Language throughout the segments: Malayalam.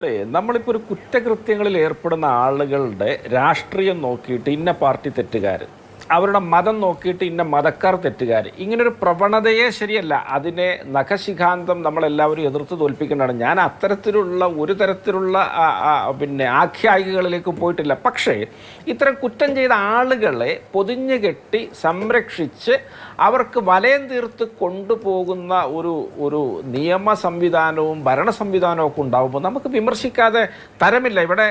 ഏ, നമ്മളിപ്പോൾ ഒരു കുറ്റകൃത്യങ്ങളിൽ ഏർപ്പെടുന്ന ആളുകളുടെ രാഷ്ട്രീയം നോക്കിയിട്ട് ഇന്ന പാർട്ടി തെറ്റുകാർ അവരുടെ മതം നോക്കിയിട്ട് ഇന്ന മതക്കാർ തെറ്റുകാർ ഇങ്ങനൊരു പ്രവണതയെ ശരിയല്ല. അതിനെ നഖശിഖാന്തം നമ്മളെല്ലാവരും എതിർത്ത് തോൽപ്പിക്കേണ്ടതാണ്. ഞാൻ അത്തരത്തിലുള്ള ഒരു തരത്തിലുള്ള പിന്നെ ആഖ്യായികളിലേക്ക് പോയിട്ടില്ല. പക്ഷേ ഇത്തരം കുറ്റം ചെയ്ത ആളുകളെ പൊതിഞ്ഞു കെട്ടി സംരക്ഷിച്ച് അവർക്ക് വലയം തീർത്ത് കൊണ്ടുപോകുന്ന ഒരു ഒരു നിയമ സംവിധാനവും ഭരണ സംവിധാനവും ഒക്കെ ഉണ്ടാകുമ്പോൾ നമുക്ക് വിമർശിക്കാതെ തരമില്ല. ഇവിടെ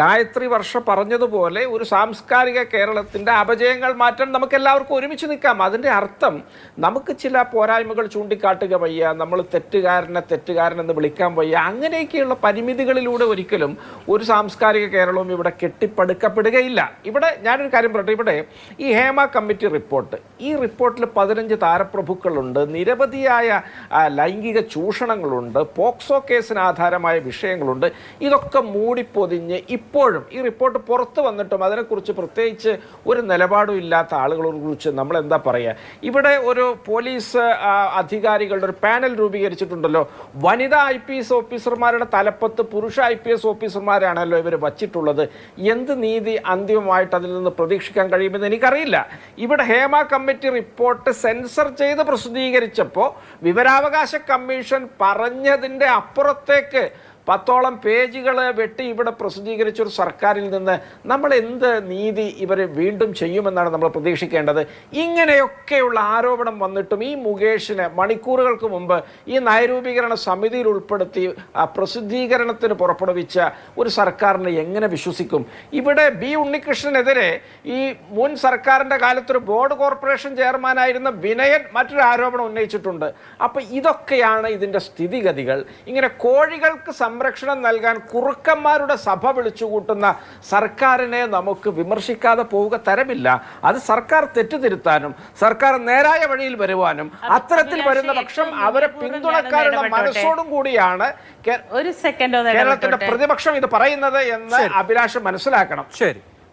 ഗായത്രി വർഷ പറഞ്ഞതുപോലെ ഒരു സാംസ്കാരിക കേരളത്തിന്റെ അപജയങ്ങൾ മാറ്റാൻ നമുക്ക് എല്ലാവർക്കും ഒരുമിച്ച് നിൽക്കാം. അതിന്റെ അർത്ഥം നമുക്ക് ചില പോരായ്മകൾ ചൂണ്ടിക്കാട്ടുക വയ്യ നമ്മൾ തെറ്റുകാരനെ തെറ്റുകാരനെന്ന് വിളിക്കാൻ വയ്യ. അങ്ങനെയൊക്കെയുള്ള പരിമിതികളിലൂടെ ഒരിക്കലും ഒരു സാംസ്കാരിക കേരളവും ഇവിടെ കെട്ടിപ്പടുക്കപ്പെടുകയില്ല. ഇവിടെ ഞാനൊരു കാര്യം പറയട്ടെ ഇവിടെ ഈ ഹേമ കമ്മിറ്റി റിപ്പോർട്ട് ഈ റിപ്പോർട്ടിൽ പതിനഞ്ച് താരപ്രഭുക്കളുണ്ട് നിരവധിയായ ലൈംഗിക ചൂഷണങ്ങളുണ്ട് പോക്സോ കേസിന് ആധാരമായ വിഷയങ്ങളുണ്ട്. ഇതൊക്കെ മൂടിപ്പൊതിഞ്ഞ് ഇപ്പോഴും ഈ റിപ്പോർട്ട് പുറത്ത് വന്നിട്ടും അതിനെക്കുറിച്ച് പ്രത്യേകിച്ച് ഒരു നിലപാടും ഇല്ലാത്ത ആളുകളെ കുറിച്ച് നമ്മൾ എന്താ പറയുക ഇവിടെ ഒരു പോലീസ് അധികാരികളുടെ ഒരു പാനൽ രൂപീകരിച്ചിട്ടുണ്ടല്ലോ. വനിതാ ഐ പി എസ് ഓഫീസർമാരുടെ തലപ്പത്ത് പുരുഷ ഐ പി എസ് ഓഫീസർമാരാണല്ലോ ഇവർ വച്ചിട്ടുള്ളത്. എന്ത് നീതി അന്തിമമായിട്ട് അതിൽ നിന്ന് പ്രതീക്ഷിക്കാൻ കഴിയുമെന്ന് എനിക്കറിയില്ല. ഇവിടെ ഹേമ കമ്മിറ്റി റിപ്പോർട്ട് സെൻസർ ചെയ്ത് പ്രസിദ്ധീകരിച്ചപ്പോൾ വിവരാവകാശ കമ്മീഷൻ പറഞ്ഞതിന്റെ അപ്പുറത്തേക്ക് പത്തോളം പേജുകൾ വെട്ടി ഇവിടെ പ്രസിദ്ധീകരിച്ച ഒരു സർക്കാരിൽ നിന്ന് നമ്മൾ എന്ത് നീതി ഇവർ വീണ്ടും ചെയ്യുമെന്നാണ് നമ്മൾ പ്രതീക്ഷിക്കേണ്ടത്. ഇങ്ങനെയൊക്കെയുള്ള ആരോപണം വന്നിട്ടും ഈ മുകേഷിന് മണിക്കൂറുകൾക്ക് മുമ്പ് ഈ നയരൂപീകരണ സമിതിയിൽ ഉൾപ്പെടുത്തി പ്രസിദ്ധീകരണത്തിന് പുറപ്പെടുവിച്ച ഒരു സർക്കാരിനെ എങ്ങനെ വിശ്വസിക്കും? ഇവിടെ ബി ഉണ്ണികൃഷ്ണനെതിരെ ഈ മുൻ സർക്കാരിന്റെ കാലത്തൊരു ബോർഡ് കോർപ്പറേഷൻ ചെയർമാനായിരുന്ന വിനയൻ മറ്റൊരു ആരോപണം ഉന്നയിച്ചിട്ടുണ്ട്. അപ്പോൾ ഇതൊക്കെയാണ് ഇതിന്റെ സ്ഥിതിഗതികൾ. ഇങ്ങനെ കോഴികൾക്ക് സംരക്ഷണം നൽകാൻ കുറുക്കന്മാരുടെ സഭ വിളിച്ചുകൂട്ടുന്ന സർക്കാരിനെ നമുക്ക് വിമർശിക്കാതെ പോവുക തരമില്ല. അത് സർക്കാർ തെറ്റുതിരുത്താനും സർക്കാർ നേരായ വഴിയിൽ വരുവാനും അത്തരത്തിൽ വരുന്ന പക്ഷം അവരെ പിന്തുണക്കാനുള്ള മനസ്സോടും കൂടിയാണ് ഒരു സെക്കൻഡ് കേരളത്തിന്റെ പ്രതിപക്ഷം ഇത് പറയുന്നത് എന്ന് അഭിലാഷം മനസ്സിലാക്കണം. ശരി.